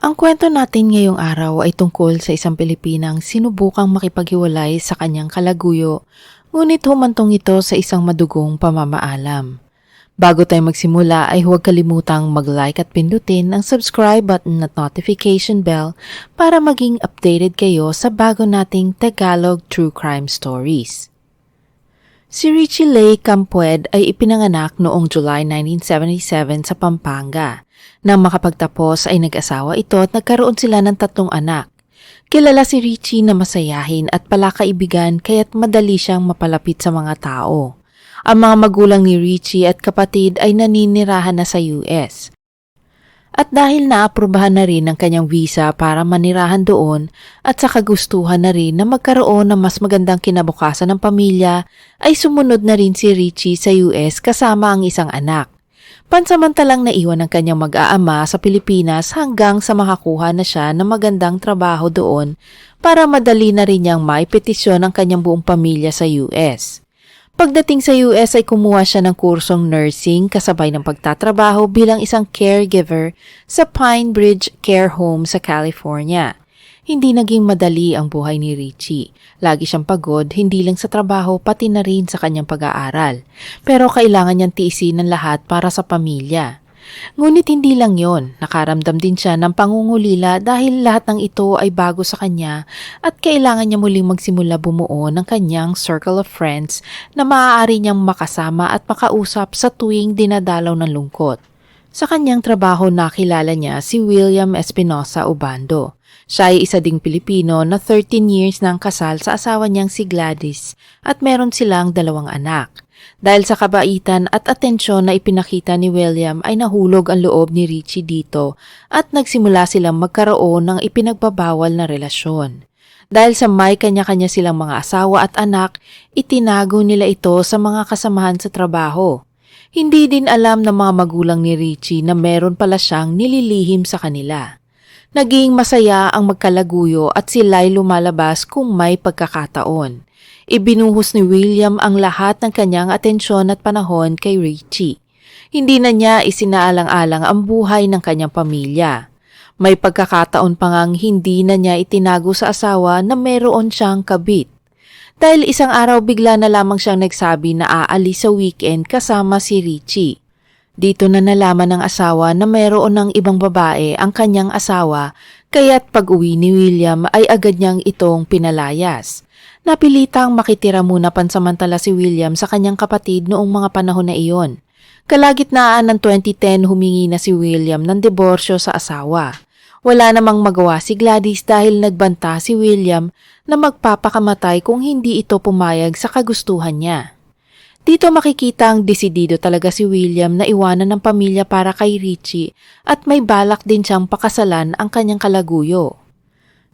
Ang kwento natin ngayong araw ay tungkol sa isang Pilipinang sinubukang makipaghiwalay sa kanyang kalaguyo, ngunit humantong ito sa isang madugong pamamaalam. Bago tayo magsimula ay huwag kalimutang mag-like at pindutin ang subscribe button at notification bell para maging updated kayo sa bago nating Tagalog True Crime Stories. Si Richie Lay Campued ay ipinanganak noong July 1977 sa Pampanga. Nang makapagtapos ay nag-asawa ito at nagkaroon sila ng tatlong anak. Kilala si Richie na masayahin at palakaibigan kaya't madali siyang mapalapit sa mga tao. Ang mga magulang ni Richie at kapatid ay naninirahan na sa US. At dahil naaprubahan na rin ang kanyang visa para manirahan doon at sa kagustuhan na rin na magkaroon ng mas magandang kinabukasan ng pamilya, ay sumunod na rin si Richie sa US kasama ang isang anak. Pansamantalang naiwan ang kanyang mag-aama sa Pilipinas hanggang sa makakuha na siya ng magandang trabaho doon para madali na rin niyang maipetisyon ang kanyang buong pamilya sa US. Pagdating sa US ay kumuha siya ng kursong nursing kasabay ng pagtatrabaho bilang isang caregiver sa Pine Bridge Care Home sa California. Hindi naging madali ang buhay ni Richie. Lagi siyang pagod, hindi lang sa trabaho pati na rin sa kanyang pag-aaral. Pero kailangan niyang tiisin ang lahat para sa pamilya. Ngunit hindi lang yon, nakaramdam din siya ng pangungulila dahil lahat ng ito ay bago sa kanya at kailangan niya muling magsimula bumuo ng kanyang circle of friends na maaari niyang makasama at makausap sa tuwing dinadalaw ng lungkot. Sa kanyang trabaho nakilala niya si William Espinosa Ubando. Siya ay isa ding Pilipino na 13 years nang kasal sa asawa niyang si Gladys at meron silang dalawang anak. Dahil sa kabaitan at atensyon na ipinakita ni William ay nahulog ang loob ni Richie dito at nagsimula silang magkaroon ng ipinagbabawal na relasyon. Dahil sa may kanya-kanya silang mga asawa at anak, itinago nila ito sa mga kasamahan sa trabaho. Hindi din alam ng mga magulang ni Richie na meron pala siyang nililihim sa kanila. Naging masaya ang magkalaguyo at sila'y lumalabas kung may pagkakataon. Ibinuhos ni William ang lahat ng kanyang atensyon at panahon kay Richie. Hindi na niya isinaalang-alang ang buhay ng kanyang pamilya. May pagkakataon pa ngang hindi na niya itinago sa asawa na meron siyang kabit. Dahil isang araw bigla na lamang siyang nagsabi na aalis sa weekend kasama si Richie. Dito na nalaman ng asawa na mayroon ng ibang babae ang kanyang asawa kaya't pag-uwi ni William ay agad niyang itong pinalayas. Napilitang makitira muna pansamantala si William sa kanyang kapatid noong mga panahon na iyon. Kalagitnaan ng 2010 humingi na si William ng diborsyo sa asawa. Wala namang magawa si Gladys dahil nagbanta si William na magpapakamatay kung hindi ito pumayag sa kagustuhan niya. Dito makikita ang desidido talaga si William na iwanan ng pamilya para kay Richie at may balak din siyang pakasalan ang kanyang kalaguyo.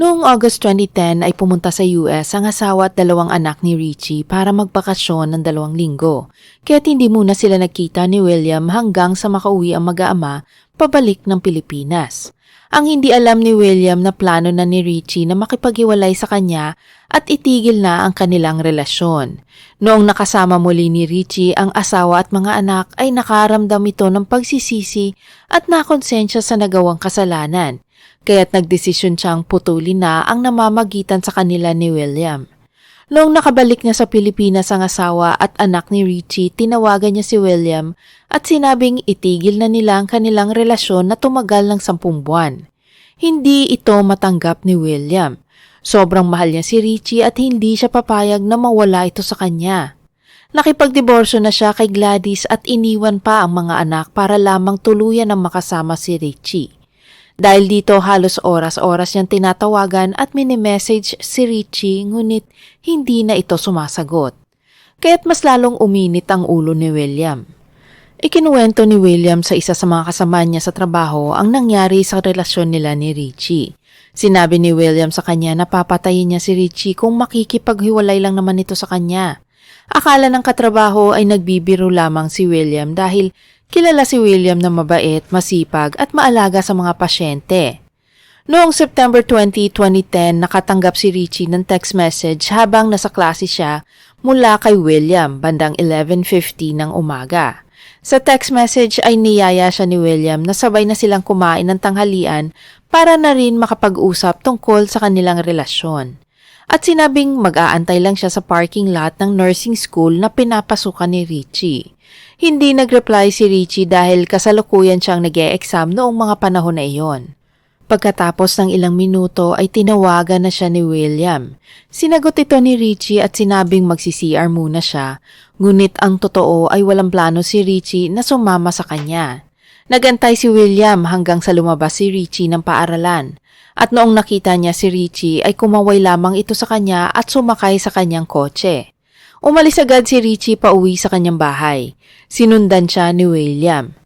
Noong August 2010 ay pumunta sa US ang asawa at dalawang anak ni Richie para magbakasyon ng dalawang linggo. Kaya't hindi muna sila nagkita ni William hanggang sa makauwi ang mag-aama pabalik ng Pilipinas. Ang hindi alam ni William na plano na ni Richie na makipaghiwalay sa kanya at itigil na ang kanilang relasyon. Noong nakasama muli ni Richie ang asawa at mga anak ay nakaramdam ito ng pagsisisi at nakonsensya sa nagawang kasalanan kaya't nagdesisyon siyang putulin na ang namamagitan sa kanila ni William. Noong nakabalik na sa Pilipinas ang asawa at anak ni Richie, tinawagan niya si William at sinabing itigil na nila ang kanilang relasyon na tumagal ng sampung buwan. Hindi ito matanggap ni William. Sobrang mahal niya si Richie at hindi siya papayag na mawala ito sa kanya. Nakipagdiborsyo na siya kay Gladys at iniwan pa ang mga anak para lamang tuluyan ang makasama si Richie. Dahil dito halos oras-oras niyang tinatawagan at mini-message si Richie ngunit hindi na ito sumasagot. Kaya't mas lalong uminit ang ulo ni William. Ikinuwento ni William sa isa sa mga kasama niya sa trabaho ang nangyari sa relasyon nila ni Richie. Sinabi ni William sa kanya na papatayin niya si Richie kung makikipaghiwalay lang naman ito sa kanya. Akala ng katrabaho ay nagbibiro lamang si William dahil Kilala si William na mabait, masipag at maalaga sa mga pasyente. Noong September 20, 2010, nakatanggap si Richie ng text message habang nasa klase siya mula kay William bandang 11.50 ng umaga. Sa text message ay niyaya siya ni William na sabay na silang kumain ng tanghalian para na rin makapag-usap tungkol sa kanilang relasyon. At sinabing mag-aantay lang siya sa parking lot ng nursing school na pinapasukan ni Richie. Hindi nag-reply si Richie dahil kasalukuyan siyang nag exam noong mga panahon na iyon. Pagkatapos ng ilang minuto ay tinawagan na siya ni William. Sinagot ito ni Richie at sinabing magsi-CR muna siya, ngunit ang totoo ay walang plano si Richie na sumama sa kanya. Nagantay si William hanggang sa lumabas si Richie ng paaralan. At noong nakita niya si Richie ay kumaway lamang ito sa kanya at sumakay sa kanyang kotse. Umalis agad si Richie pauwi sa kanyang bahay. Sinundan siya ni William.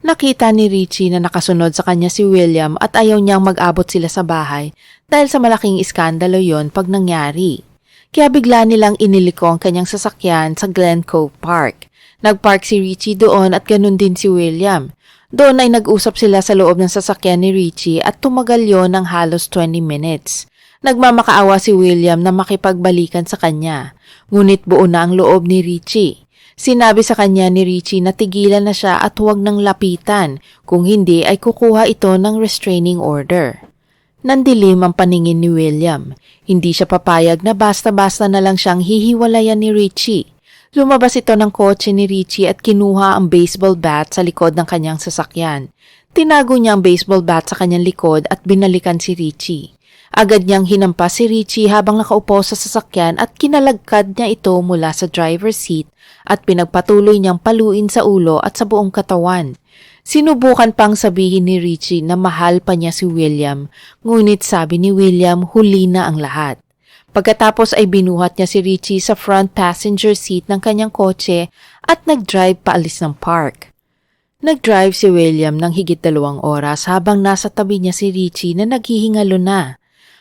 Nakita ni Richie na nakasunod sa kanya si William at ayaw niyang mag-abot sila sa bahay dahil sa malaking iskandalo yon pag nangyari. Kaya bigla nilang iniliko ang kanyang sasakyan sa Glen Cove Park. Nagpark si Richie doon at ganun din si William. Doon ay nag-usap sila sa loob ng sasakyan ni Richie at tumagal yon ng halos 20 minutes. Nagmamakaawa si William na makipagbalikan sa kanya, ngunit buo na ang loob ni Richie. Sinabi sa kanya ni Richie na tigilan na siya at huwag nang lapitan, kung hindi ay kukuha ito ng restraining order. Nandilim ang paningin ni William. Hindi siya papayag na basta-basta na lang siyang hihiwalayan ni Richie. Lumabas ito ng kotse ni Richie at kinuha ang baseball bat sa likod ng kanyang sasakyan. Tinago niya ang baseball bat sa kanyang likod at binalikan si Richie. Agad niyang hinampas si Richie habang nakaupo sa sasakyan at kinalagkad niya ito mula sa driver's seat at pinagpatuloy niyang paluin sa ulo at sa buong katawan. Sinubukan pang sabihin ni Richie na mahal pa niya si William, ngunit sabi ni William huli na ang lahat. Pagkatapos ay binuhat niya si Richie sa front passenger seat ng kanyang kotse at nag-drive paalis ng park. Nag-drive si William ng higit dalawang oras habang nasa tabi niya si Richie na naghihingalo na.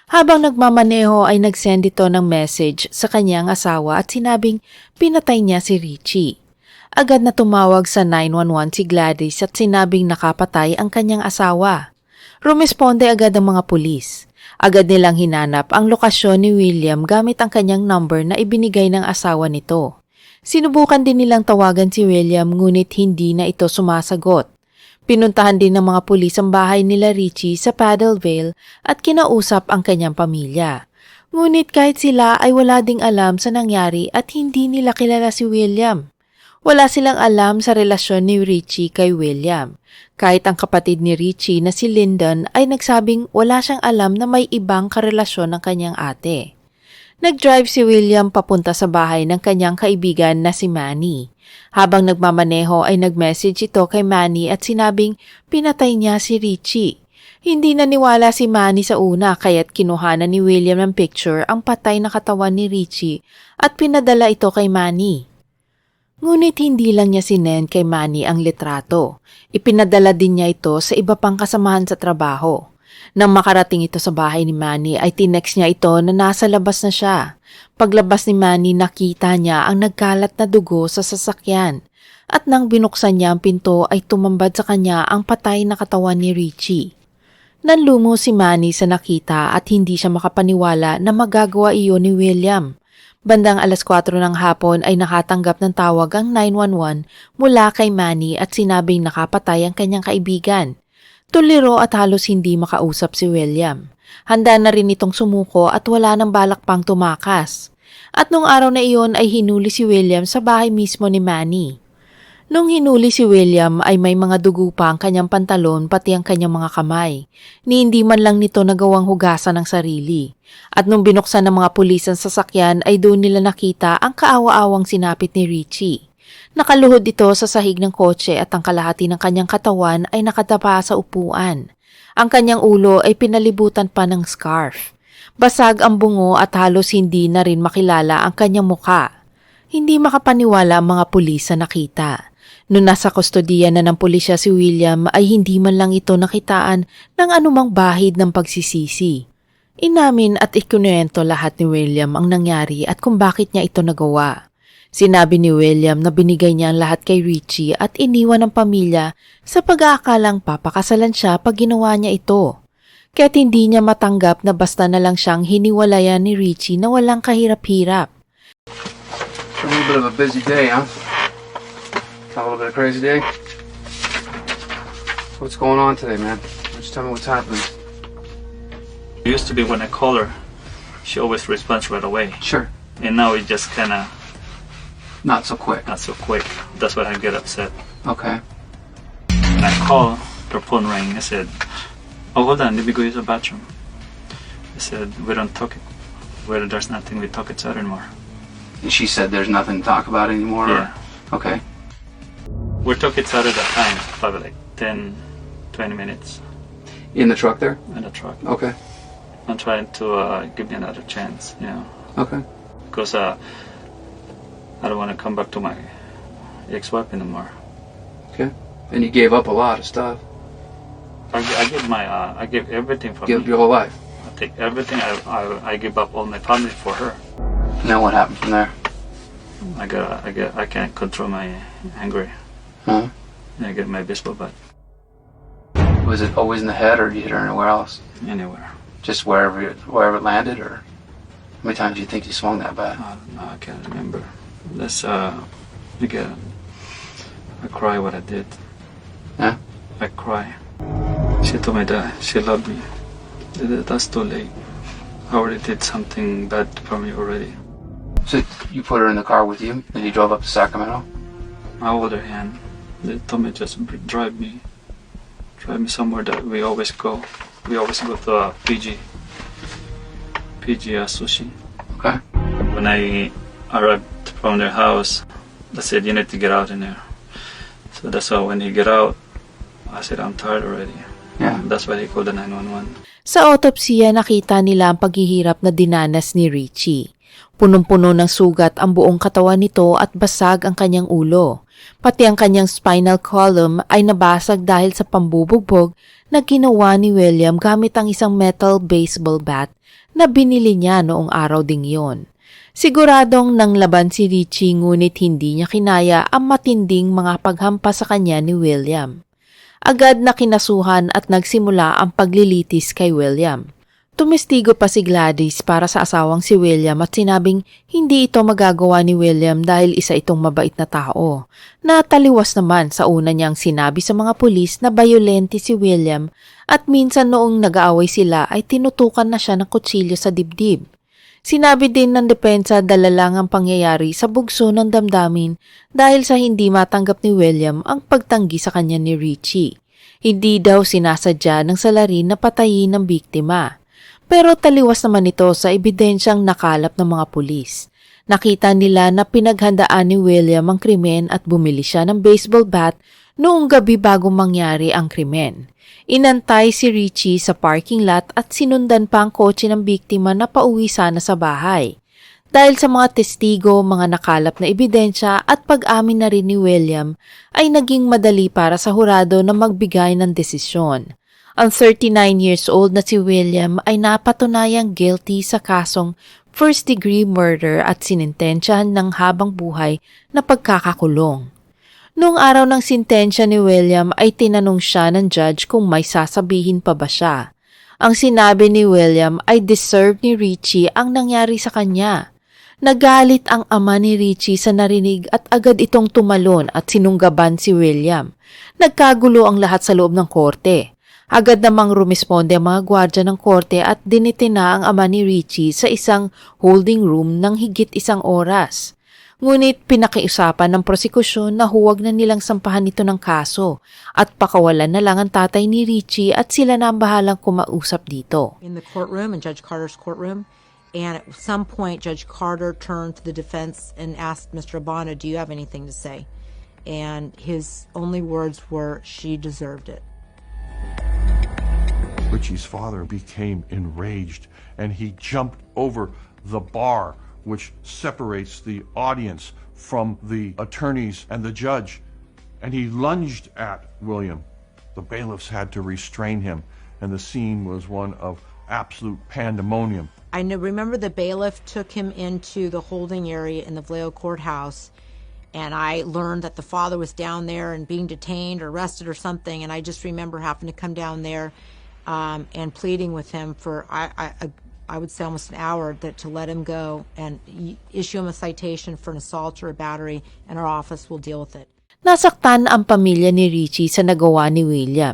Habang nagmamaneho ay nag-send ito ng message sa kanyang asawa at sinabing pinatay niya si Richie. Agad na tumawag sa 911 si Gladys at sinabing nakapatay ang kanyang asawa. Rumesponde agad ang mga pulis. Agad nilang hinanap ang lokasyon ni William gamit ang kanyang number na ibinigay ng asawa nito. Sinubukan din nilang tawagan si William ngunit hindi na ito sumasagot. Pinuntahan din ng mga pulis ang bahay nila Richie sa Paddleville at kinausap ang kanyang pamilya. Ngunit kahit sila ay wala ding alam sa nangyari at hindi nila kilala si William. Wala silang alam sa relasyon ni Richie kay William. Kahit ang kapatid ni Richie na si Lyndon ay nagsabing wala siyang alam na may ibang karelasyon ng kanyang ate. Nag-drive si William papunta sa bahay ng kanyang kaibigan na si Manny. Habang nagmamaneho ay nag-message ito kay Manny at sinabing pinatay niya si Richie. Hindi naniwala si Manny sa una kaya't kinuhanan ni William ng picture ang patay na katawan ni Richie at pinadala ito kay Manny. Ngunit hindi lang niya sinend kay Manny ang litrato. Ipinadala din niya ito sa iba pang kasamahan sa trabaho. Nang makarating ito sa bahay ni Manny ay tinext niya ito na nasa labas na siya. Paglabas ni Manny nakita niya ang nagkalat na dugo sa sasakyan. At nang binuksan niya ang pinto ay tumambad sa kanya ang patay na katawan ni Richie. Nanlumo si Manny sa nakita at hindi siya makapaniwala na magagawa iyon ni William. Bandang alas 4 ng hapon ay nakatanggap ng tawag ang 911 mula kay Manny at sinabing nakapatay ang kanyang kaibigan. Tuliro at halos hindi makausap si William. Handa na rin itong sumuko at wala nang balak pang tumakas. At nung araw na iyon ay hinuli si William sa bahay mismo ni Manny. Nung hinuli si William ay may mga dugo pa ang kanyang pantalon pati ang kanyang mga kamay. Ni hindi man lang nito nagawang hugasan ng sarili. At nung binuksan ng mga pulis ang sasakyan ay doon nila nakita ang kaawa-awang sinapit ni Richie. Nakaluhod ito sa sahig ng kotse at ang kalahati ng kanyang katawan ay nakadapa sa upuan. Ang kanyang ulo ay pinalibutan pa ng scarf. Basag ang bungo at halos hindi na rin makilala ang kanyang muka. Hindi makapaniwala ang mga pulis sa nakita. Noong nasa kustodiya na ng pulisya si William ay hindi man lang ito nakitaan ng anumang bahid ng pagsisisi. Inamin at ikunuento lahat ni William ang nangyari at kung bakit niya ito nagawa. Sinabi ni William na binigay niya ang lahat kay Richie at iniwan ng pamilya sa pag-aakalang papakasalan siya pag ginawa niya ito. Kaya't hindi niya matanggap na basta na lang siyang hiniwalayan ni Richie na walang kahirap-hirap. A little bit of a busy day, huh? A little bit of a crazy day. What's going on today, man? Just tell me what's happening. It used to be when I call her, she always responds right away. Sure. And now it just kind of Not so quick. not so quick. That's when I get upset. Okay. When I call, her phone rang. I said, "Oh, hold on. Let me go use the bathroom." I said, "We don't talk it. Where there's nothing we talk each other anymore." And she said there's nothing to talk about anymore? or- Yeah. Okay. We talk each other that time, probably like 10, 20 minutes In the truck there? in the truck. Okay. I'm trying to uh, give me another chance, you know, Okay. because uh, I don't want to come back to my ex-wife anymore. Okay. And you gave up a lot of stuff. I, I give my, uh, I give everything for Give me. your whole life. I take everything. I, I, I give up all my family for her. Now what happened from there? I got, I get, I can't control my anger. Huh? And I get my baseball bat Was it always in the head or did you hit her anywhere else? anywhere. Just wherever it, wherever it landed or how many times do you think you swung that bat? I. I can't remember. That's uh, get, I cry what I did. Yeah? I cry. She told me that she loved me. That's too late. I already did something bad for me already. So you put her in the car with you and you drove up to Sacramento? My older hand. They told me just drive me, drive me somewhere that we always go. We always go to uh, PG, PG uh, sushi. Okay. When I arrived from their house, they said you need to get out in there. So that's why when he get out, I said I'm tired already. Yeah. That's why he called the 911. Sa autopsiya nakita nila ang paghihirap na dinanas ni Richie. Punong-puno ng sugat ang buong katawan nito at basag ang kanyang ulo. Pati ang kanyang spinal column ay nabasag dahil sa pambubugbog na ginawa ni William gamit ang isang metal baseball bat na binili niya noong araw ding yon. Siguradong nang laban si Richie ngunit hindi niya kinaya ang matinding mga paghampas sa kanya ni William. Agad na kinasuhan at nagsimula ang paglilitis kay William. Tumestigo pa si Gladys para sa asawang si William at sinabing hindi ito magagawa ni William dahil isa itong mabait na tao. Nataliwas naman sa una niyang sinabi sa mga pulis na bayolente si William at minsan noong nag-aaway sila ay tinutukan na siya ng kutsilyo sa dibdib. Sinabi din ng depensa dala ang pangyayari sa bugso ng damdamin dahil sa hindi matanggap ni William ang pagtanggi sa kanya ni Richie. Hindi daw sinasadya ng salarin na patayin ng biktima. Pero taliwas naman ito sa ebidensyang nakalap ng mga pulis. Nakita nila na pinaghandaan ni William ang krimen at bumili siya ng baseball bat noong gabi bago mangyari ang krimen. Inantay si Richie sa parking lot at sinundan pa ang kotse ng biktima na pauwi sana sa bahay. Dahil sa mga testigo, mga nakalap na ebidensya at pag-amin na rin ni William, ay naging madali para sa hurado na magbigay ng desisyon. Ang 39 years old na si William ay napatunayang guilty sa kasong first-degree murder at sinintensyahan ng habang buhay na pagkakakulong. Noong araw ng sintensya ni William ay tinanong siya ng judge kung may sasabihin pa ba siya. Ang sinabi ni William ay deserve ni Richie ang nangyari sa kanya. Nagalit ang ama ni Richie sa narinig at agad itong tumalon at sinunggaban si William. Nagkagulo ang lahat sa loob ng korte. Agad namang rumisponde ang mga gwardya ng korte at dinitina ang ama ni Richie sa isang holding room ng higit isang oras. Ngunit pinakiusapan ng prosekusyon na huwag na nilang sampahan ito ng kaso at pakawalan na lang ang tatay ni Richie at sila na ang bahalang kumausap dito. in the courtroom, in Judge Carter's courtroom. And at some point, Judge Carter turned to the defense and asked Mr. Abana, Do you have anything to say? And his only words were, She deserved it. Richie's father became enraged and he jumped over the bar which separates the audience from the attorneys and the judge and he lunged at William. The bailiffs had to restrain him and the scene was one of absolute pandemonium. I know, remember the bailiff took him into the holding area in the Vallejo courthouse. And I learned that the father was down there and being detained or arrested or something. And I just remember having to come down there um, and pleading with him for, I, I would say almost an hour that to let him go and issue him a citation for an assault or a battery, and our office will deal with it. Nasaktan ang pamilya ni Richie sa nagawa ni William.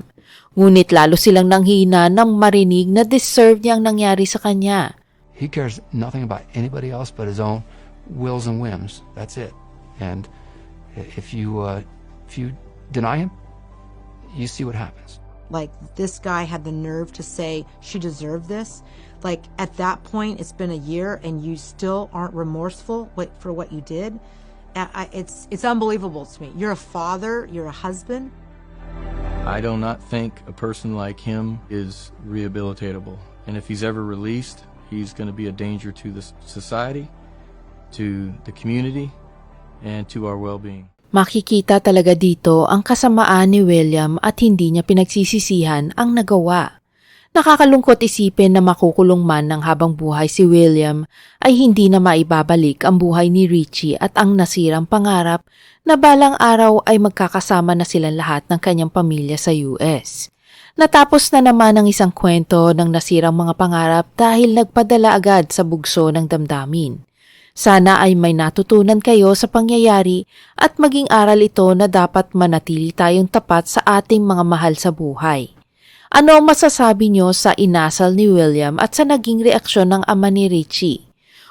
Ngunit lalo silang nanghina nang marinig na deserve niya ang nangyari sa kanya. He cares nothing about anybody else but his own wills and whims. That's it. And if you uh, if you deny him, you see what happens. Like, this guy had the nerve to say she deserved this. Like, at that point, it's been a year and you still aren't remorseful for what you did. I, I- it's, it's unbelievable to me. You're a father, you're a husband. I do not think a person like him is rehabilitatable. And if he's ever released, he's going to be a danger to the society, to the community, and to our well being. Makikita talaga dito ang kasamaan ni William at hindi niya pinagsisisihan ang nagawa. Nakakalungkot isipin na makukulong man ng habang buhay si William ay hindi na maibabalik ang buhay ni Richie at ang nasirang pangarap na balang araw ay magkakasama na silang lahat ng kanyang pamilya sa US. Natapos na naman ang isang kwento ng nasirang mga pangarap dahil nagpadala agad sa bugso ng damdamin. Sana ay may natutunan kayo sa pangyayari at maging aral ito na dapat manatili tayong tapat sa ating mga mahal sa buhay. Ano ang masasabi nyo sa inasal ni William at sa naging reaksyon ng ama ni Richie?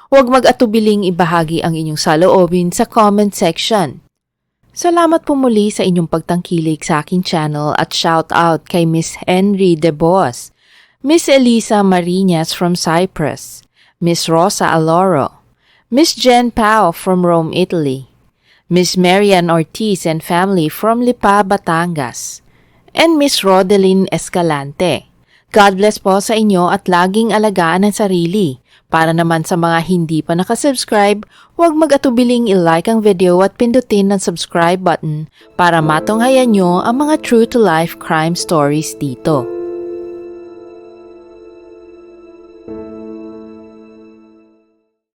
Huwag mag-atubiling ibahagi ang inyong saloobin sa comment section. Salamat po muli sa inyong pagtangkilik sa aking channel at shout out kay Miss Henry De Boss, Miss Elisa Marinas from Cyprus, Miss Rosa Aloro, Miss Jen Pao from Rome, Italy, Miss Marian Ortiz and family from Lipa, Batangas, and Miss Rodeline Escalante. God bless po sa inyo at laging alagaan ang sarili. Para naman sa mga hindi pa nakasubscribe, huwag mag-atubiling i-like ang video at pindutin ang subscribe button para matunghayan nyo ang mga true-to-life crime stories dito.